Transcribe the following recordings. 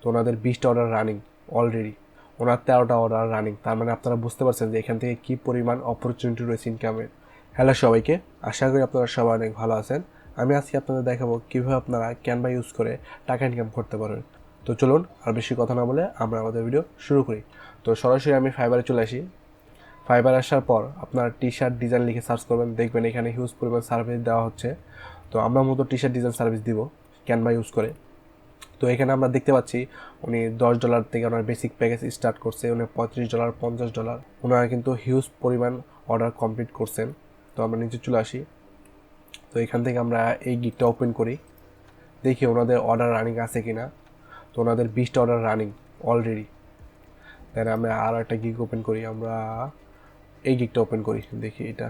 তো ওনাদের বিশটা অর্ডার রানিং অলরেডি ওনার তেরোটা অর্ডার রানিং তার মানে আপনারা বুঝতে পারছেন যে এখান থেকে কী পরিমাণ অপরচুনিটি রয়েছে ইনকামের হ্যালো সবাইকে, আশা করি আপনারা সবাই অনেক ভালো আছেন। আমি আজকে আপনাদের দেখাবো কীভাবে আপনারা ক্যানভা ইউজ করে টাকা ইনকাম করতে পারবেন তো চলুন আর বেশি কথা না বলে আমরা আমাদের ভিডিও শুরু করি। তো সরাসরি আমি ফাইবারে চলে আসি। ফাইবার আসার পর আপনার টি শার্ট ডিজাইন লিখে সার্চ করবেন। দেখবেন এখানে হিউজ পরিমাণ সার্ভিস দেওয়া হচ্ছে। তো আমরা মতো টি শার্ট ডিজাইন সার্ভিস দিব ক্যানভা ইউজ করে। তো এখানে আমরা দেখতে পাচ্ছি উনি দশ ডলার থেকে ওনার বেসিক প্যাকেজ স্টার্ট করছে, উনি পঁয়ত্রিশ ডলার পঞ্চাশ ডলার ওনারা কিন্তু হিউজ পরিমাণ অর্ডার কমপ্লিট করছেন। তো আমরা নিচে চলে আসি। তো এখান থেকে আমরা এই গিটটা ওপেন করি। দেখি ওনাদের অর্ডার রানিং আছে কি না তো ওনাদের বিশটা অর্ডার রানিং অলরেডি দেন আমরা আর একটা গিক ওপেন করি। আমরা এই গিকটা ওপেন করি। দেখি এটা।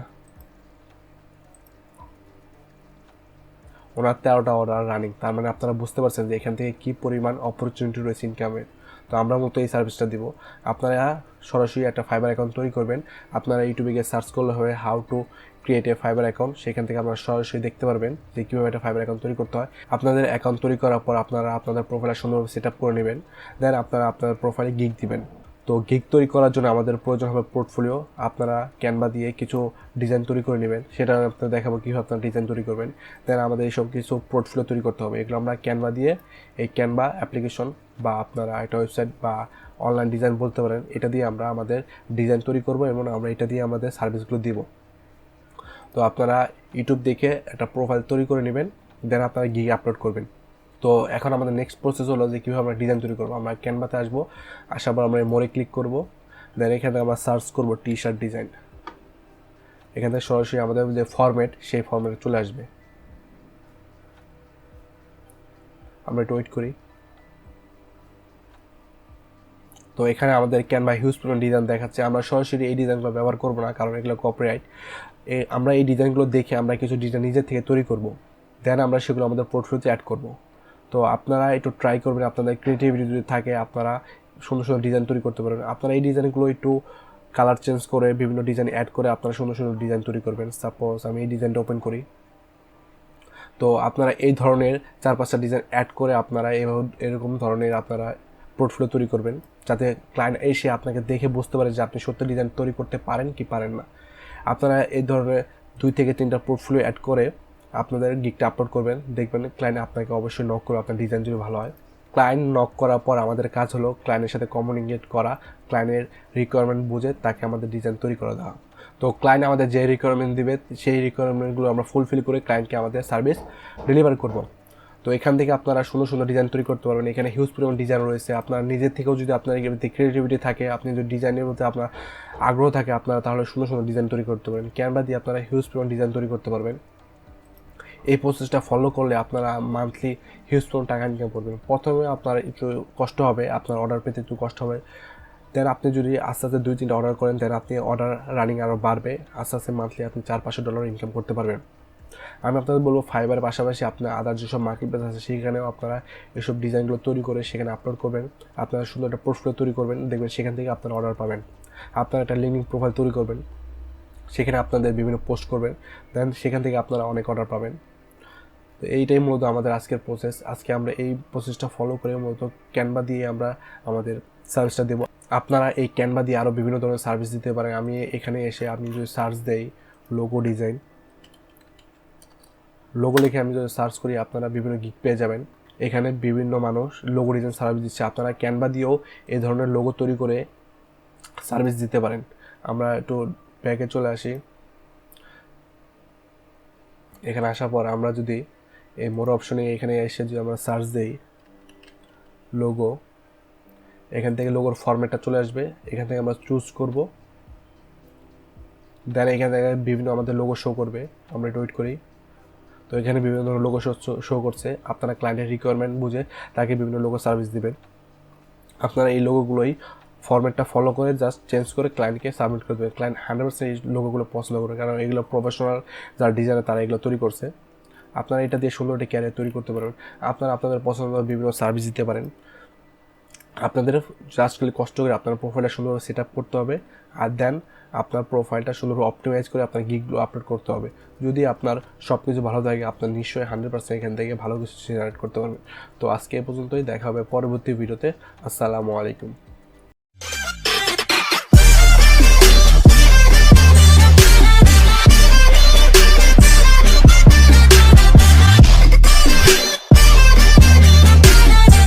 ওনার তেরোটা অর্ডার রানিং তার মানে আপনারা বুঝতে পারছেন যে এখান থেকে কী পরিমাণ অপরচুনিটি রয়েছে ইনকামের তো আমরা মতো এই সার্ভিসটা দিব। আপনারা সরাসরি একটা ফাইবার অ্যাকাউন্ট তৈরি করবেন। আপনারা ইউটিউবে গিয়ে সার্চ করলে হবে how to create a Fiverr account সেখান থেকে আপনারা সরাসরি দেখতে পারবেন যে কীভাবে একটা ফাইবার অ্যাকাউন্ট তৈরি করতে হয়। আপনাদের অ্যাকাউন্ট তৈরি করার পর আপনারা আপনাদের প্রোফাইল সুন্দরভাবে সেট আপ করে নেবেন। দেন আপনারা আপনার প্রোফাইলে গিগ দিবেন। তো গিগ তৈরি করার জন্য আমাদের প্রয়োজন হবে পোর্টফোলিও আপনারা ক্যানভা দিয়ে কিছু ডিজাইন তৈরি করে নেবেন। সেটা আপনাদের দেখাবো কীভাবে আপনারা ডিজাইন তৈরি করবেন। দেন আমাদের এইসব কিছু পোর্টফোলিও তৈরি করতে হবে। এগুলো আমরা ক্যানভা দিয়ে এই ক্যানভা অ্যাপ্লিকেশন বা আপনারা একটা ওয়েবসাইট বা অনলাইন ডিজাইন বলতে পারেন, এটা দিয়ে আমরা আমাদের ডিজাইন তৈরি করব এবং আমরা এটা দিয়ে আমাদের সার্ভিসগুলো দিব। তো আপনারা ইউটিউব দেখে একটা প্রোফাইল তৈরি করে নেবেন। দেন আপনারা গিয়ে আপলোড করবেন। তো এখন আমাদের নেক্সট প্রসেস হলো যে কীভাবে আমরা ডিজাইন তৈরি করব। আমরা ক্যানভাতে আসব, আসার পর আমরা মোড়ে ক্লিক করব। দেন এখানে আমরা সার্চ করব টি শার্ট ডিজাইন এখান থেকে সরাসরি আমাদের যে ফরম্যাট সেই ফরম্যাটে চলে আসবে। আমরা একটু ওয়েট করি। তো এখানে আমাদের ক্যানভা হিউজ পরিমাণ ডিজাইন দেখাচ্ছে। আমরা সরাসরি এই ডিজাইনগুলো ব্যবহার করব না, কারণ এগুলো কপিরাইট আমরা এই ডিজাইনগুলো দেখে আমরা কিছু ডিজাইন নিজের থেকে তৈরি করব। দেন আমরা সেগুলো আমাদের পোর্টফোলিওতে অ্যাড করব। তো আপনারা একটু ট্রাই করবেন, আপনাদের ক্রিয়েটিভিটি যদি থাকে, আপনারা সুন্দর সুন্দর ডিজাইন তৈরি করতে পারবেন। আপনারা এই ডিজাইনগুলো একটু কালার চেঞ্জ করে, বিভিন্ন ডিজাইন অ্যাড করে আপনারা সুন্দর সুন্দর ডিজাইন তৈরি করবেন। সাপোজ আমি এই ডিজাইনটা ওপেন করি। তো আপনারা এই ধরনের চার পাঁচটা ডিজাইন অ্যাড করে আপনারা এভাবে এরকম ধরনের আপনারা পোর্টফোলিও তৈরি করবেন, যাতে ক্লায়েন্ট এসে আপনাকে দেখে বুঝতে পারে যে আপনি সত্য ডিজাইন তৈরি করতে পারেন কি পারেন না। আপনারা এই ধরনের দুই থেকে তিনটা পোর্টফোলিও অ্যাড করে আপনাদের গিকটা আপলোড করবেন, দেখবেন ক্লায়েন্ট আপনাকে অবশ্যই নক করে আপনার ডিজাইন যদি ভালো হয়। ক্লায়েন্ট নক করার পর আমাদের কাজ হলো ক্লায়েন্টের সাথে কমিউনিকেট করা ক্লায়েন্টের রিকোয়ারমেন্ট বুঝে তাকে আমাদের ডিজাইন তৈরি করে দেওয়া। তো ক্লায়েন্ট আমাদের যে রিকোয়ারমেন্ট দিবে, সেই রিকোয়ারমেন্টগুলো আমরা ফুলফিল করে ক্লায়েন্টকে আমাদের সার্ভিস ডেলিভার করব। তো এখান থেকে আপনারা সুন্দর সুন্দর ডিজাইন তৈরি করতে পারবেন। এখানে হিউজ পরিমাণ ডিজাইন রয়েছে। আপনার নিজের থেকেও যদি আপনার ক্রিয়েটিভিটি থাকে, আপনি যদি ডিজাইনের মধ্যে আপনার আগ্রহ থাকে, আপনারা তাহলে সুন্দর সুন্দর ডিজাইন তৈরি করতে পারেন ক্যামেরা দিয়ে আপনারা হিউজ পরিমাণ ডিজাইন তৈরি করতে পারবেন। এই প্রসেসটা ফলো করলে আপনারা মান্থলি হিউজ পরিমাণ টাকা ইনকাম করবেন। প্রথমে আপনার একটু কষ্ট হবে, আপনার অর্ডার পেতে একটু কষ্ট হবে। দেন আপনি যদি আস্তে আস্তে দুই তিনটা অর্ডার করেন দেন আপনি অর্ডার রানিং আরও বাড়বে। আস্তে আস্তে মান্থলি আপনি চার পাঁচশো ডলার ইনকাম করতে পারবেন। আমি আপনাদের বলব ফাইবারের পাশাপাশি আপনার আদার যেসব মার্কেট প্লেস আছে, সেখানেও আপনারা এসব ডিজাইনগুলো তৈরি করে সেখানে আপলোড করবেন। আপনারা সুন্দর একটা পোর্টফোলিও তৈরি করবেন, দেখবেন সেখান থেকে আপনারা অর্ডার পাবেন। আপনারা একটা লিঙ্কিং প্রোফাইল তৈরি করবেন। সেখানে আপনাদের বিভিন্ন পোস্ট করবেন দেন সেখান থেকে আপনারা অনেক অর্ডার পাবেন। তো এইটাই মূলত আমাদের আজকের প্রসেস আজকে আমরা এই প্রসেসটা ফলো করে মূলত ক্যানভা দিয়ে আমরা আমাদের সার্ভিসটা দেবো। আপনারা এই ক্যানভা দিয়ে আরও বিভিন্ন ধরনের সার্ভিস দিতে পারেন। আমি এখানে এসে আমি যদি সার্চ দেই লোগো ডিজাইন লোগো লিখে আমি যদি সার্চ করি, আপনারা বিভিন্ন গিক পেয়ে যাবেন। এখানে বিভিন্ন মানুষ লোগো ডিজাইন সার্ভিস দিচ্ছে। আপনারা ক্যানভা দিয়েও এই ধরনের লোগো তৈরি করে সার্ভিস দিতে পারেন। আমরা একটু ব্যাগে চলে আসি। এখানে আসার পর আমরা যদি এই মোর অপশনে এখানে এসে যদি আমরা সার্চ দেই লোগো এখান থেকে লোগোর ফরম্যাটটা চলে আসবে। এখান থেকে আমরা চুজ করব। দেন এখান থেকে বিভিন্ন আমাদের লোগো শো করবে। আমরা একটু ওয়েট করি। তো এখানে বিভিন্ন ধরনের লোগো শো করছে। আপনারা ক্লায়েন্টের রিকোয়ারমেন্ট বুঝে তাকে বিভিন্ন লোগো সার্ভিস দিবেন। আপনারা এই লোগোগুলোই ফরম্যাটটা ফলো করে জাস্ট চেঞ্জ করে ক্লায়েন্টকে সাবমিট করে দেবেন ক্লায়েন্ট হান্ড্রেড পার্সেন্ট এই লোগোগুলো পছন্দ করবে, কারণ এগুলো প্রফেশনাল যারা ডিজাইনার তারা এগুলো তৈরি করছে। আপনারা এটা দিয়ে একটা ক্যারিয়ার তৈরি করতে পারবেন আপনারা আপনাদের পছন্দ বিভিন্ন সার্ভিস দিতে পারেন। আপনাদের জাস্ট খালি কষ্ট করে আপনার প্রোফাইলটা সুন্দরভাবে সেট আপ করতে হবে, আর দেন আপনার প্রোফাইলটা সুন্দর অপটিমাইজ করে আপনার গিকগুলো আপলোড করতে হবে। যদি আপনার সব কিছু ভালো থাকে, আপনার নিশ্চয়ই হান্ড্রেড পার্সেন্ট এখান থেকে ভালো কিছু জেনারেট করতে পারবেন। তো আজকে এ পর্যন্তই, দেখা হবে পরবর্তী ভিডিওতে আসসালামু আলাইকুম।